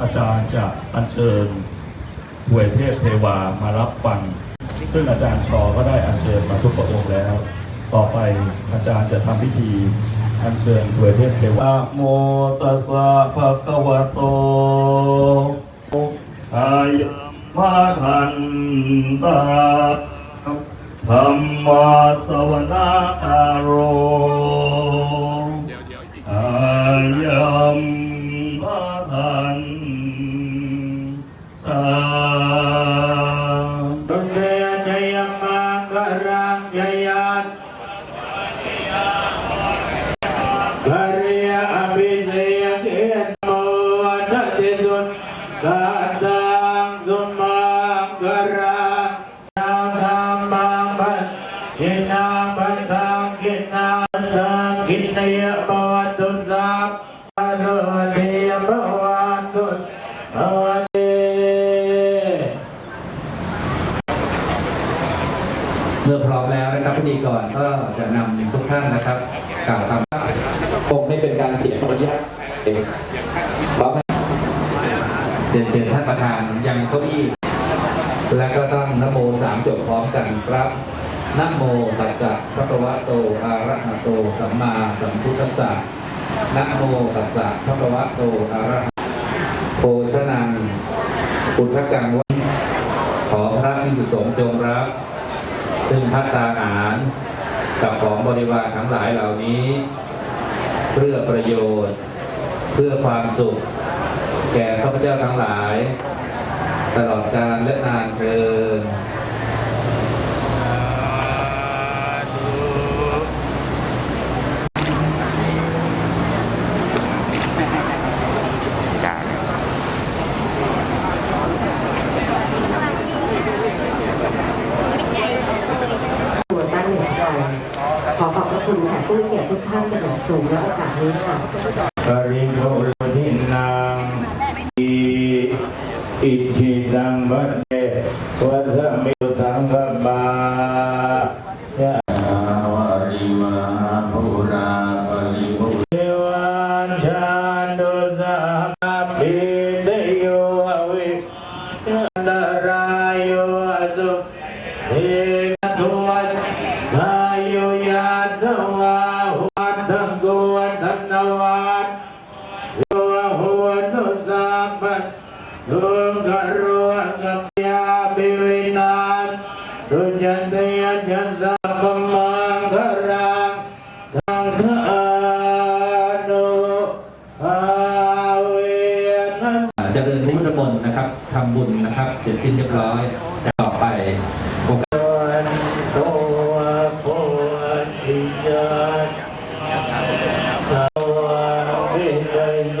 อาจารย์จะอัญเชิญถวยเทพเทวามารับฟัง ซึ่งอาจารย์ชอก็ได้อัญเชิญมาทุกพระองค์แล้ว ต่อไปอาจารย์จะทำพิธีอัญเชิญถวยเทพเทวานะโมตัสสะภะคะวะโตอายุมาทันตาธรรมาสวนาคารอ ร้อมแล้วนะครับพิธีกรก็จะนำทุกท่านนะครับกล่าวคำคงไม่เป็นการเสียมารยาทเองพร้อมไหมเรียนเชิญท่านประธานยังเก้าอี้และก็ต้องนโมสามจบพร้อมกันครับนโมตัสสะพระคะวะโตอะระหะโตสัมมาสัมพุทธัสสะนโมตัสสะพระคะวะโตอะระหะโภชนังพุทธกังวะขอพระพิสุสงฆ์จงรับ ซึ่งพัตตาหารกับของบริวารทั้งหลายเหล่านี้ เพื่อประโยชน์ เพื่อความสุข แก่ข้าพเจ้าทั้งหลาย ตลอดกาลและนานเกิน ตัวตั้งเหนือใจขอขอบพระ คุณแขกผู้เกียรติทุกท่านเป็นอย่างสูงในโอกาสนี้ค่ะปริโภคทินังอิทธิดังวัด หัตถังกุวัตนวัตโยโหตุสัพพะทุกขโรกัปยาปิวินาศตุจันเติยันยันสัพมังครังทังฆานุอาเวนัเจริญพุทธมนต์นะครับทำบุญนะครับ เสร็จสิ้นเรียบร้อยต่อไปโอกาส นโตโพธิญาณสวามิจโย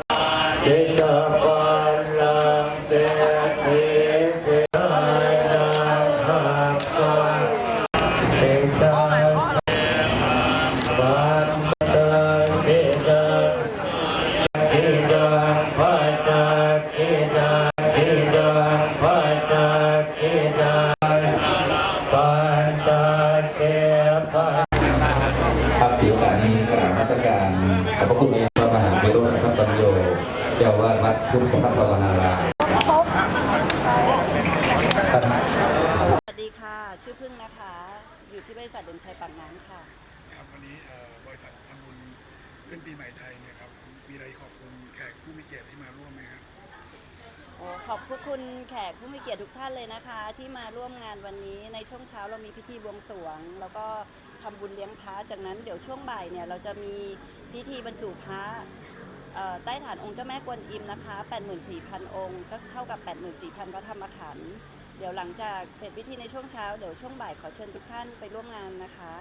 ขอบพระคุณพระมหาวิโรจน์พระปัญโยเจ้าวาดวัดพุทธพระภาวนารามสวัสดีค่ะ ชื่อพึ่งนะคะ อยู่ที่บริษัทเดินชัยปากน้ำค่ะ ครับวันนี้เอ่อบริษัททำบุญขึ้นปีใหม่ไทยเนี่ยครับมีอะไรขอบคุณแขกผู้มีเกียรติที่มาร่วมไหมครับโอ้ขอบพระคุณแขกผู้มีเกียรติทุกท่านเลยนะคะ ที่มาร่วมงานวันนี้ในช่วงเช้าเรามีพิธีบวงสรวง แล้วก็ ทำบุญเลี้ยงพระจากนั้นเดี๋ยวช่วงบ่ายเนี่ยเราจะมีพิธีบรรจุพระใต้ฐานองค์เจ้าแม่กวนอิมนะคะ 84,000 องค์ ก็เท่ากับ 84,000พระธรรมขันธ์เดี๋ยวหลังจากเสร็จพิธีในช่วงเช้า เดี๋ยวช่วงบ่ายขอเชิญทุกท่านไปร่วมงานนะคะ